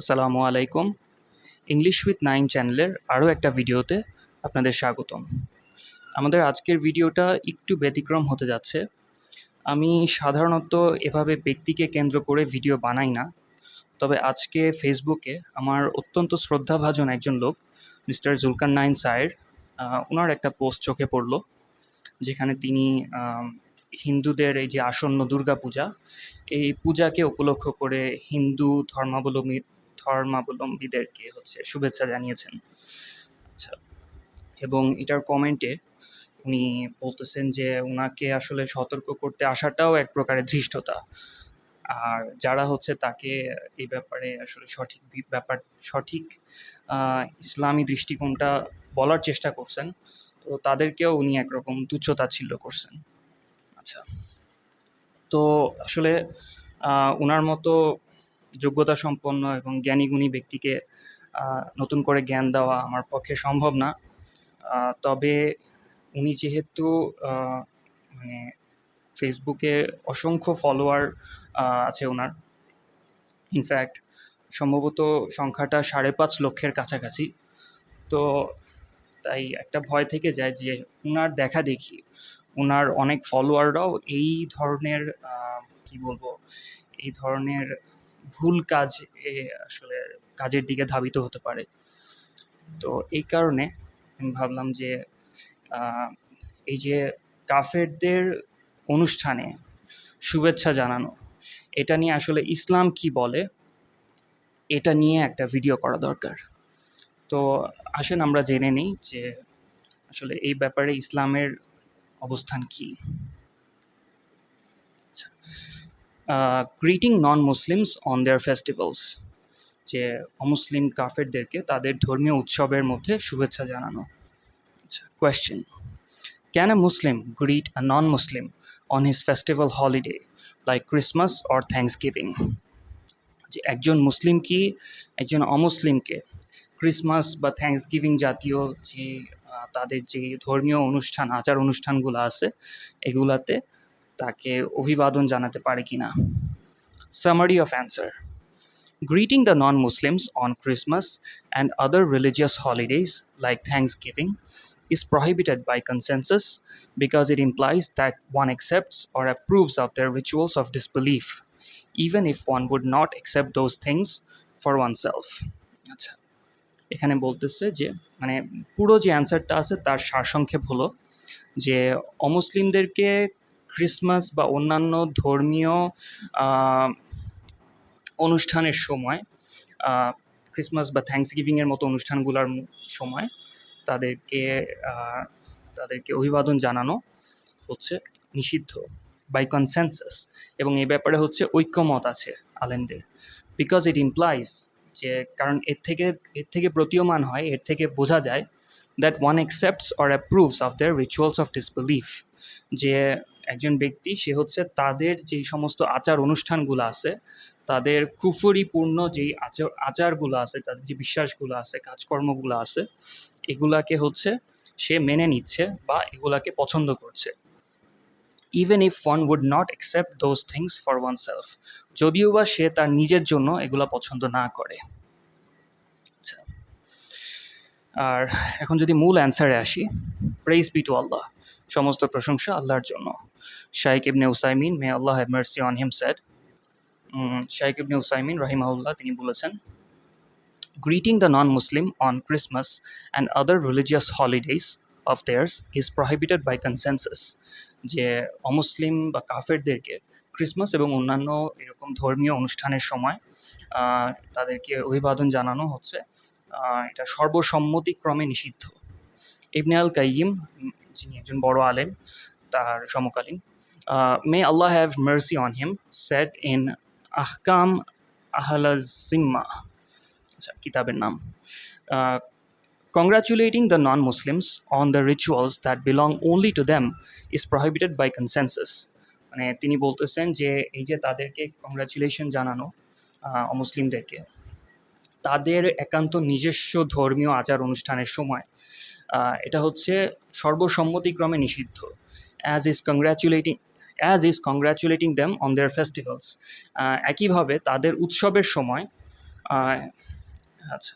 আসসালামু আলাইকুম। English with nine চ্যানেলের আরও একটা ভিডিওতে আপনাদের স্বাগতম। আমাদের আজকের ভিডিওটা একটু ব্যতিক্রম হতে যাচ্ছে। আমি সাধারণত এভাবে ব্যক্তিকে কেন্দ্র করে ভিডিও বানাই না। তবে আজকে ফেসবুকে আমার অত্যন্ত শ্রদ্ধাভাজন একজন লোক, মিস্টার জুলকার নাইন সায়ের ওনার একটা পোস্ট চোখে পড়ল, যেখানে তিনি হিন্দুদের এই যে আসন্ন দুর্গাপূজা, এই পূজাকে উপলক্ষ করে হিন্দু ধর্মাবলম্বী ধর্মাবলম্বীদেরকে হচ্ছে শুভেচ্ছা জানিয়েছেন। আচ্ছা এবং এটার কমেন্টে উনি বলতেছেন যে ওনাকে আসলে সতর্ক করতে আসাটাও এক প্রকারের ধৃষ্টতা। আর যারা হচ্ছে তাকে এই ব্যাপারে আসলে সঠিক ব্যাপার, সঠিক ইসলামী দৃষ্টিকোণটা বলার চেষ্টা করছেন, তো তাদেরকেও উনি একরকম তুচ্ছতাচ্ছিল্য করছেন। আচ্ছা তো আসলে ওনার মতো যোগ্যতা সম্পন্ন এবং জ্ঞানীগুণী ব্যক্তিকে নতুন করে জ্ঞান দেওয়া আমার পক্ষে সম্ভব না। তবে উনি যেহেতু মানে ফেসবুকে অসংখ্য ফলোয়ার আছে ওনার। ইনফ্যাক্ট সম্ভবত সংখ্যাটা সাড়ে পাঁচ লক্ষের কাছাকাছি। তো তাই একটা ভয় থেকে যায় যে ওনার দেখা দেখি ওনার অনেক ফলোয়াররাও এই ধরনের কি বলব, এই ধরনের ভুল কাজ আসলে কাজের দিকে ধাবিত হতে পারে। তো এই কারণে আমি ভাবলাম যে এই যে কাফেরদের অনুষ্ঠানে শুভেচ্ছা জানানো, এটা নিয়ে আসলে ইসলাম কি বলে, এটা নিয়ে একটা ভিডিও করা দরকার। তো আসেন আমরা জেনে নিই যে আসলে এই ব্যাপারে ইসলামের অবস্থান কি। Greeting non Muslims on their festivals যে অমুসলিম কাফেরদেরকে তাদের ধর্মীয় উৎসবের মধ্যে শুভেচ্ছা জানানো। আচ্ছা question can a Muslim greet a non Muslim on his festival holiday like Christmas or thanksgiving যে একজন মুসলিম কি, একজন অমুসলিমকে ক্রিসমাস বা থ্যাংকস গিভিং জাতীয় যে তাদের যে ধর্মীয় অনুষ্ঠান, আচার অনুষ্ঠানগুলো আছে, এগুলাতে তাকে অভিবাদন জানাতে পারে কি না summary of answer greeting the non Muslims on Christmas and other religious holidays like thanksgiving is prohibited by consensus because it implies that one accepts or approves of their rituals of disbelief even if one would not accept those things for oneself আচ্ছা এখানে বলতেছে যে মানে পুরো যে অ্যান্সারটা আছে তার সারসংক্ষেপ হলো যে, অমুসলিমদেরকে ক্রিসমাস বা অন্যান্য ধর্মীয় অনুষ্ঠানের সময় ক্রিসমাস বা থ্যাংকস গিভিংয়ের মতো অনুষ্ঠানগুলোর সময় তাদেরকে তাদেরকে অভিবাদন জানানো হচ্ছে নিষিদ্ধ বাই কনসেনসাস এবং এই ব্যাপারে হচ্ছে ঐক্যমত আছে আলেমদের। বিকজ ইট ইমপ্লাইজ যে, কারণ এর থেকে এর থেকে প্রতীয়মান হয়, এর থেকে বোঝা যায় that one accepts or approves of the rituals of disbelief যে একজন ব্যক্তি, সে হচ্ছে তাদের যেই সমস্ত আচার অনুষ্ঠানগুলো আছে, তাদের কুফরিপূর্ণ যেই আচার, আচারগুলো আছে, তাদের যে বিশ্বাসগুলো আছে, কাজকর্মগুলো আছে, এগুলাকে হচ্ছে সে মেনে নিচ্ছে বা এগুলাকে পছন্দ করছে। Even if one would not accept those things for oneself যদিও বা সে তার নিজের জন্য এগুলা পছন্দ না করে। আচ্ছা। আর এখন যদি মূল অ্যান্সারে আসি প্রেইজ বি টু আল্লাহ সমস্ত প্রশংসা আল্লাহর জন্য। Shaikh Ibn Uthaymeen may Allah mercy on him said Shaikh Ibn Uthaymeen রাহিমাউল্লাহ তিনি বলেছেন greeting the non Muslim on Christmas and other religious holidays of theirs is prohibited by consensus যে অমুসলিম বা কাফেরদেরকে ক্রিসমাস এবং অন্যান্য এরকম ধর্মীয় অনুষ্ঠানের সময় তাদেরকে অভিবাদন জানানো হচ্ছে এটা সর্বসম্মতিক্রমে নিষিদ্ধ। ইবনে আল কাইয়িম উম, যিনি একজন বড় আলেম, তার সমকালীন may Allah have mercy on him said in আহকাম আহলাজিম্মা আচ্ছা কিতাবের নাম। Congratulating the non Muslims on the rituals that belong only to them is prohibited by consensus. মানে তিনি বলতেছেন যে, এই যে তাদেরকে কংগ্রাচুলেশন জানানো মুসলিমদেরকে তাদের একান্ত নিজস্ব ধর্মীয় আচার অনুষ্ঠানের সময় এটা হচ্ছে সর্বসম্মতিক্রমে নিষিদ্ধ। As is congratulating as is congratulating them on their festivals একইভাবে তাদের উৎসবের সময় আচ্ছা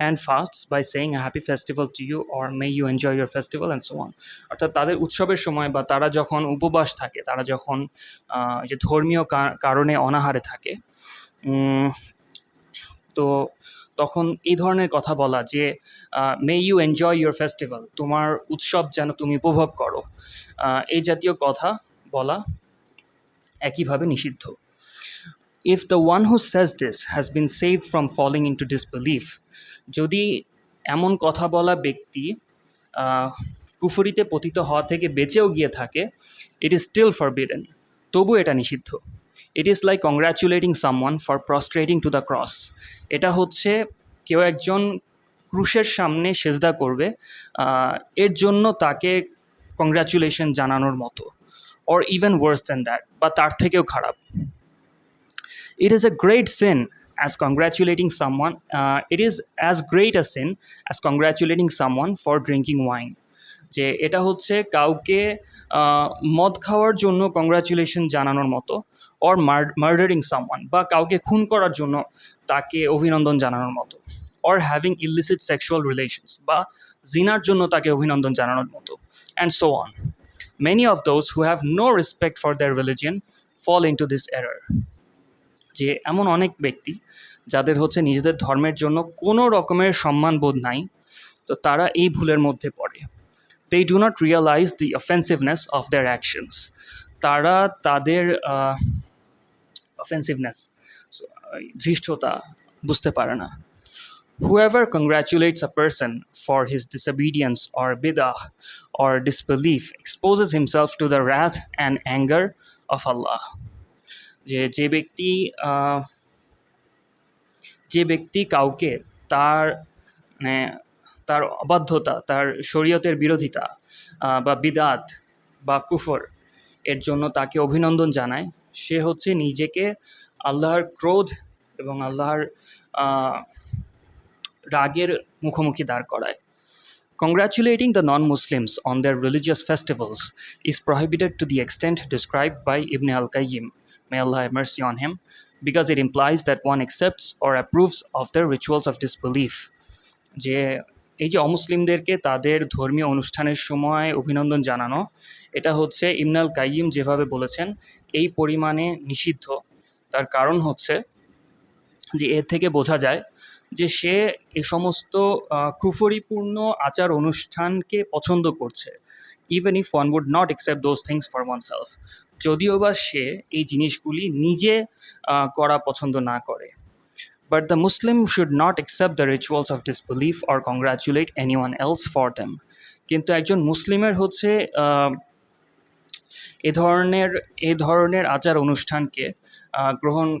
and fasts by saying a happy festival to you or may you enjoy your festival and so on অর্থাৎ তাদের উৎসবের সময় বা তারা যখন উপবাস থাকে, তারা যখন যে ধর্মীয় কারণে অনাহারে থাকে তো তখন এই ধরনের কথা বলা যে may you enjoy your festival তোমার উৎসব যেন তুমি উপভোগ করো। এই জাতীয় কথা বলা একইভাবে নিষিদ্ধ। If the one who says this has been save from falling into disbelief যদি এমন কথা বলা ব্যক্তি কুফুরিতে পতিত হওয়া থেকে বেঁচেও গিয়ে থাকে ইট ইজ স্টিল ফরবিডেন তবু এটা নিষিদ্ধ। It is like congratulating someone for prostrating to the cross এটা হচ্ছে কেউ একজন ক্রুশের সামনে সেজদা করবে এর জন্য তাকে কংগ্র্যাচুলেশন জানানোর মতো or even worse than that বা তার থেকেও খারাপ। It is a great as congratulating someone uh, it is as great a sin as congratulating someone for drinking wine যে এটা হচ্ছে কাউকে মদ খাওয়ার জন্য কংগ্রাচুলেশন জানানোর মতো অর মার্ডারিং সামওয়ান বা কাউকে খুন করার জন্য তাকে অভিনন্দন জানানোর মতো or having illicit sexual relations বা জিনার জন্য তাকে অভিনন্দন জানানোর মতো and so on many of those who have no respect for their religion fall into this error যে এমন অনেক ব্যক্তি যাদের হচ্ছে নিজেদের ধর্মের জন্য কোনো রকমের সম্মানবোধ নাই, তো তারা এই ভুলের মধ্যে পড়ে। They do not realise the offensiveness of their actions তারা তাদের অফেন্সিভনেস ধৃষ্টতা বুঝতে পারে না Whoever congratulates a person for his disobedience or bidah or disbelief exposes himself to the wrath and anger of Allah. যে যে ব্যক্তি আহ, যে ব্যক্তি কাউকে তার মানে তার অবাধ্যতা, তার শরীয়তের বিরোধিতা বা বিদাত, বা কুফর, এর জন্য তাকে অভিনন্দন জানায়। সে হচ্ছে নিজেকে আল্লাহর ক্রোধ এবং আল্লাহর রাগের মুখোমুখি দাঁড় করায়। Congratulating the non Muslims on their religious festivals is prohibited to the extent describe by Ibn Al Qayyim may Allah mercy on him because it implies that one accepts or approves of the rituals of disbelief যে এই যে অমুসলিমদেরকে তাদের ধর্মীয় অনুষ্ঠানের সময় অভিনন্দন জানানো, এটা হচ্ছে ইমনাল কাইয়িম যেভাবে বলেছেন, এই পরিমাণে নিষিদ্ধ। তার কারণ হচ্ছে যে এর থেকে বোঝা যায় যে সে এ সমস্ত কুফরিপূর্ণ আচার অনুষ্ঠানকে পছন্দ করছে even if one would not accept those things for oneself যদিও বা সে এই জিনিসগুলি নিজে করা পছন্দ না করে। The Muslim should not accept the rituals of disbelief or congratulate anyone else for them কিন্তু একজন মুসলিমের হচ্ছে এ ধরনের এ ধরনের আচার অনুষ্ঠানকে গ্রহণ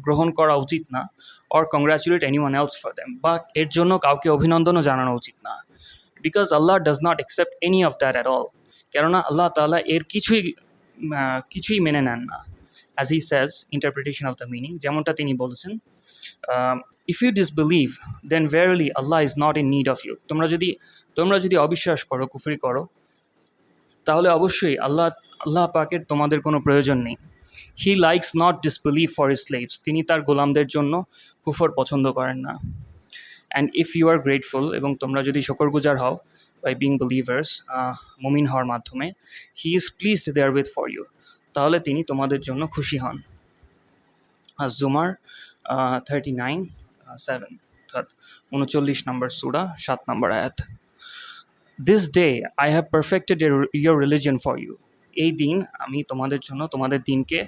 গ্রহণ করা উচিত না or congratulate anyone else for them বা এর জন্য কাউকে অভিনন্দনও জানানো উচিত না। Because Allah does not accept any of that at all কেননা আল্লাহ তাআলা এর কিছুই কিছুই মেনে নেন না। As he says interpretation of the meaning যেমনটা তিনি বলেছেন if you disbelieve then verily Allah is not in need of you তোমরা যদি তোমরা যদি অবিশ্বাস করো, কুফরি করো, তাহলে অবশ্যই আল্লাহ আল্লাহ পাকের তোমাদের কোনো প্রয়োজন নেই। He likes not disbelieve for slaves তিনি তার গোলামদের জন্য কুফর পছন্দ করেন না। And if you are grateful এবং তোমরা যদি শকরগুজার হও বাই বিং বিলিভার্স মুমিন হওয়ার মাধ্যমে he is pleased therewith for you তাহলে তিনি তোমাদের জন্য খুশি হন। আর জুমার থার্টি নাইন সেভেন উনচল্লিশ নম্বর সুরা সাত নম্বর আয়াত this day I have perfected your religion for you এই দিন আমি তোমাদের জন্য, তোমাদের দিনকে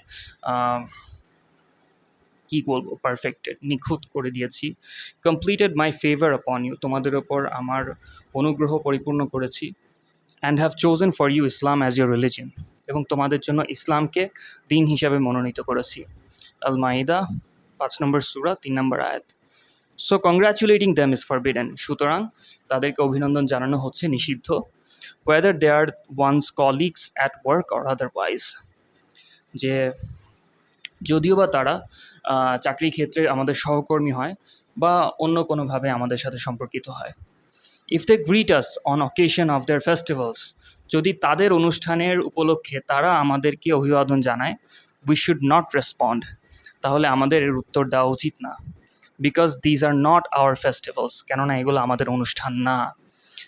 কি বলব পারফেক্টেড নিখুঁত করে দিয়েছি। Completed my favour upon you তোমাদের ওপর আমার অনুগ্রহ পরিপূর্ণ করেছি। And have chosen for you Islam as your religion এবং তোমাদের জন্য ইসলামকে দিন হিসাবে মনোনীত করেছি। আল মাইদা পাঁচ নম্বর সুরা, তিন নম্বর আয়াত। So congratulating them is forbidden সুতরাং তাদেরকে অভিনন্দন জানানো হচ্ছে নিষিদ্ধ। Whether they are one's colleagues at work or otherwise যে যদিও বা তারা চাকরি ক্ষেত্রে আমাদের সহকর্মী হয় বা অন্য কোনোভাবে আমাদের সাথে সম্পর্কিত হয়। If they greet us on occasion of their festivals যদি তাদের অনুষ্ঠানের উপলক্ষে তারা আমাদেরকে অভিবাদন জানায় উই শুড নট রেসপন্ড তাহলে আমাদের এর উত্তর দেওয়া উচিত না। Because these are not our festivals কেননা এগুলো আমাদের অনুষ্ঠান না।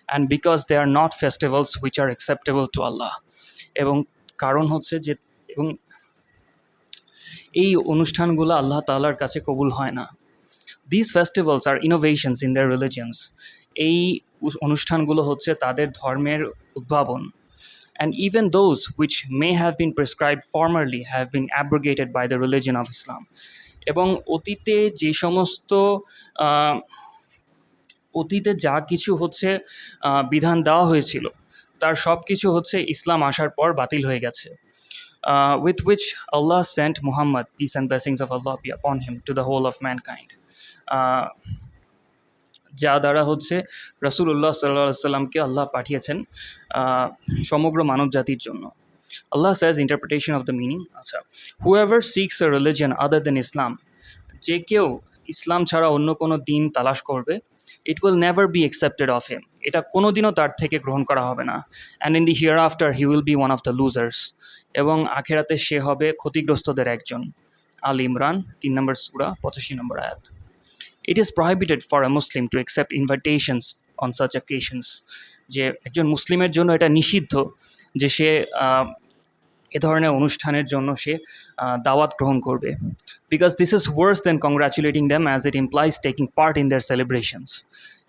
And because they are not festivals which are acceptable to Allah এবং কারণ হচ্ছে যে, এবং এই অনুষ্ঠানগুলো আল্লাহ তাআলার কাছে কবুল হয় না। This festivals are innovations in their religions এই অনুষ্ঠানগুলো হচ্ছে তাদের ধর্মের উদ্ভাবন। And even those which may have been prescribed formerly have been abrogated by the religion of Islam. এবং অতীতে যে সমস্ত অতীতে যা কিছু হচ্ছে বিধান দেওয়া হয়েছিল, তার সব কিছু হচ্ছে ইসলাম আসার পর বাতিল হয়ে গেছে। with which Allah sent Muhammad peace and blessings of Allah be upon him to the whole of mankind যা দ্বারা হচ্ছে রসুল্লাহ সাল্লাহ সাল্লামকে আল্লাহ পাঠিয়েছেন আহ, সমগ্র মানব জাতির জন্য Allah says interpretation of the meaning আচ্ছা whoever seeks a religion other than Islam যে কেউ ইসলাম ছাড়া অন্য কোনো দিন তালাশ করবে it will never be accepted of him এটা কোনো দিনও তার থেকে গ্রহণ করা হবে না। And in the hereafter he will be one of the losers এবং আখেরাতে সে হবে ক্ষতিগ্রস্তদের একজন। আল ইমরান, তিন নম্বর সুরা, পঁচাশি নম্বর আয়াত। It is prohibited for a Muslim to accept invitations on such occasions যে একজন মুসলিমের জন্য এটা নিষিদ্ধ, যে সে এ ধরনের অনুষ্ঠানের জন্য সে দাওয়াত গ্রহণ করবে। Because this is worse than congratulating them as it implies taking part in their celebrations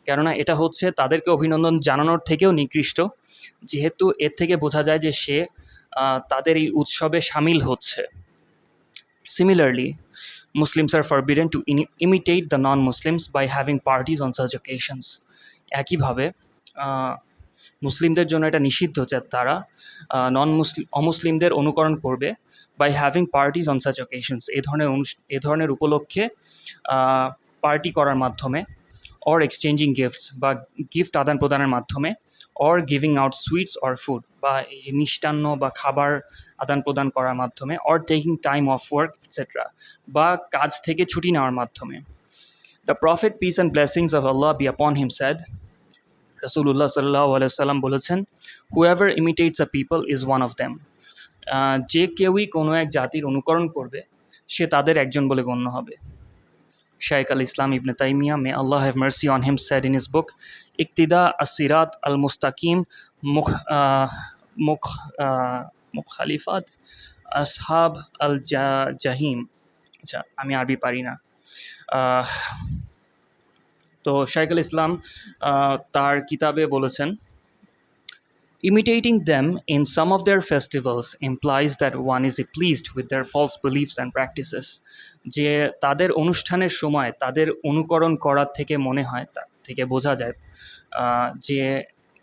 কেননা এটা হচ্ছে তাদেরকে অভিনন্দন জানানোর থেকেও নিকৃষ্ট। যেহেতু এর থেকে বোঝা যায় যে সে তাদের এই উৎসবে সামিল হচ্ছে। Similarly Muslims are forbidden to in- imitate the non-Muslims by having parties on such occasions. একইভাবে মুসলিমদের জন্য এটা নিষিদ্ধ যে তারা নন মুসলিম অমুসলিমদের অনুকরণ করবে by having parties on such occasions এ ধরনের এ ধরনের উপলক্ষে পার্টি করার মাধ্যমে অর এক্সচেঞ্জিং গিফটস বা গিফট আদান প্রদানের মাধ্যমে or giving out sweets or food বা এই যে মিষ্টান্ন বা খাবার আদান প্রদান করার মাধ্যমে or taking time off work etcetera বা কাজ থেকে ছুটি নেওয়ার মাধ্যমে। The prophet peace and blessings of Allah be upon him said রসুল্লাহ সাল্লাহ সাল্লাম বলেছেন whoever imitates a people is one of them যে কেউই কোনো এক জাতির অনুকরণ করবে, সে তাদের একজন বলে গণ্য হবে। Shaikh al Islam Ibn Taymiyyah may Allah have mercy on him said in his book ইকতিদা আসিরাত আল মুস্তাকিম মুখ মুখ মুখালিফাত আসহাব আল জাহিম আচ্ছা আমি আরবি পারি না তো শাইখ আল ইসলাম তার কিতাবে বলেছেন Imitating them in some of their festivals implies that one is pleased with their false beliefs and practices. যে তাদের অনুষ্ঠানের সময় তাদের অনুকরণ করার থেকে মনে হয় তার থেকে বোঝা যায় যে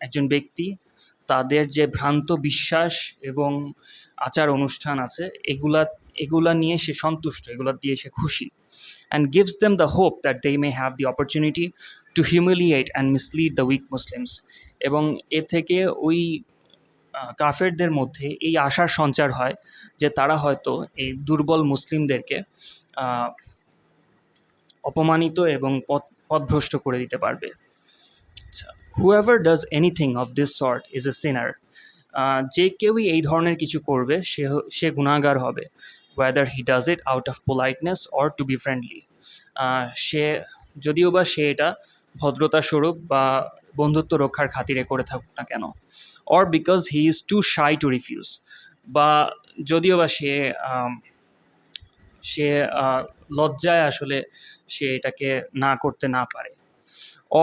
একজন ব্যক্তি তাদের যে ভ্রান্ত বিশ্বাস এবং আচার অনুষ্ঠান আছে এগুলা এগুলা নিয়ে সে সন্তুষ্ট, এগুলা দিয়ে সে খুশি and gives them the hope that they may have the opportunity to humiliate and mislead the weak Muslims এবং এ থেকে ওই কাফেরদের মধ্যে এই আশার সঞ্চার হয় যে তারা হয়তো এই দুর্বল মুসলিমদেরকে অপমানিত এবং পথ, পথভ্রষ্ট করে দিতে পারবে। আচ্ছা whoever does anything of this sort is a sinner যে কেউই এই ধরনের কিছু করবে, সে সে গুণাগার হবে। Whether he does it out of politeness or to be friendly সে, যদিও বা সে এটা ভদ্রতা স্বরূপ বা বন্ধুত্ব রক্ষার খাতিরে করে থাকুক না কেন or because he is too shy to refuse বা যদিও বা সে সে লজ্জায় আসলে সে এটাকে না করতে না পারে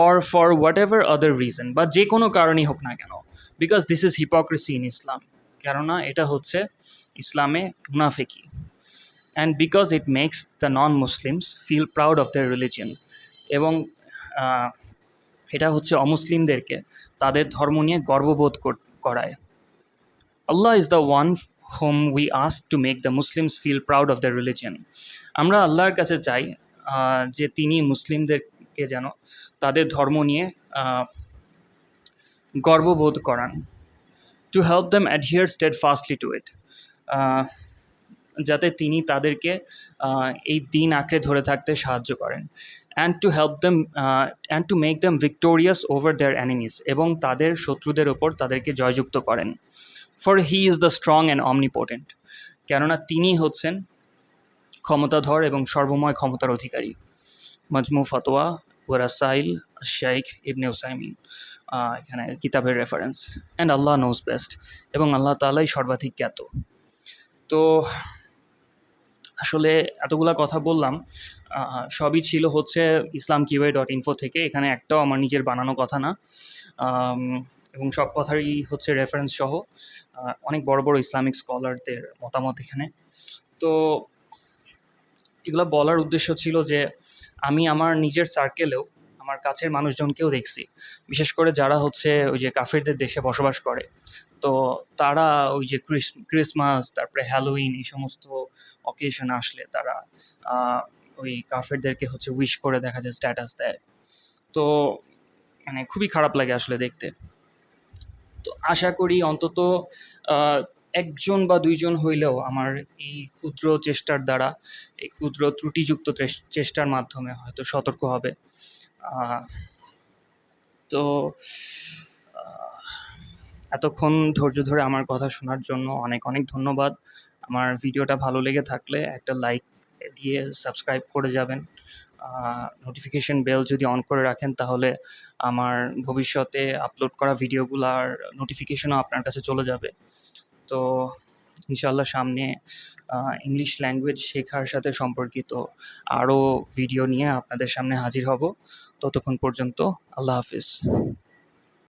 or for whatever other reason বা যে কোনো কারণেই হোক না কেন because this is hypocrisy in Islam কেননা এটা হচ্ছে ইসলামে মুনাফেকি। And because it makes the non Muslims feel proud of their religion এবং আহ, এটা হচ্ছে অমুসলিমদেরকে তাদের ধর্ম নিয়ে গর্ববোধ কর- করায়। Allah is the one whom we ask to make the Muslims feel proud of the religion আমরা আল্লাহর কাছে চাই আহ, যে তিনি মুসলিমদেরকে যেন তাদের ধর্ম নিয়ে আহ, গর্ববোধ করান। To help them adhere steadfastly to it যাতে তিনি তাদেরকে এই দিন আঁকড়ে ধরে থাকতে সাহায্য করেন। And to help them and to make them victorious over their enemies এবং তাদের শত্রুদের ওপর তাদেরকে জয়যুক্ত করেন। For he is the strong and omnipotent কেননা তিনি হচ্ছেন ক্ষমতাধর এবং সর্বময় ক্ষমতার অধিকারী। মজমু ফতোয়া, ওয়ারাসাইল শেখ ইবনে উসাইমিন এখানে কিতাবের reference and Allah knows best এবং আল্লাহ তালাই সর্বাধিক জ্ঞাত। তো আসলে এতগুলা কথা বললাম সবই ছিল হচ্ছে ইসলাম কিউএ ডট ইনফো থেকে, এখানে একটাও আমার নিজের বানানো কথা না। এবং সব কথারই হচ্ছে রেফারেন্স সহ অনেক বড় বড় ইসলামিক স্কলারদের মতামত এখানে। তো এগুলো বলার উদ্দেশ্য ছিল যে, আমি আমার নিজের সার্কেলেও আমার কাছের মানুষজনকেও দেখছি। বিশেষ করে যারা হচ্ছে ওই যে কাফেরদের দেশে বসবাস করে। তো তারা ওই যে ক্রিস- ক্রিসমাস, তারপরে হ্যালোইন এই সমস্ত অকেশন আসলে তারা ওই কাফেরদেরকে হচ্ছে উইশ করে দেখা যায় স্ট্যাটাস দেয়। তো মানে খুবই খারাপ লাগে আসলে দেখতে। তো আশা করি অন্তত একজন বা দুইজন হইলেও আমার এই ক্ষুদ্র চেষ্টার দ্বারা, এই ক্ষুদ্র ত্রুটিযুক্ত চেষ্টার মাধ্যমে হয়তো সতর্ক হবে। তো এতক্ষণ ধৈর্য ধরে আমার কথা শোনার জন্য অনেক অনেক ধন্যবাদ। আমার ভিডিওটা ভালো লেগে থাকলে একটা লাইক দিয়ে সাবস্ক্রাইব করে যাবেন। নোটিফিকেশন বেল যদি অন করে রাখেন তাহলে আমার ভবিষ্যতে আপলোড করা ভিডিওগুলোর নোটিফিকেশনও আপনার কাছে চলে যাবে। তো ইনশাল্লাহ সামনে ইংলিশ ল্যাঙ্গুয়েজ শেখার সাথে সম্পর্কিত আরও ভিডিও নিয়ে আপনাদের সামনে হাজির হব। ততক্ষণ পর্যন্ত আল্লাহ হাফিজ।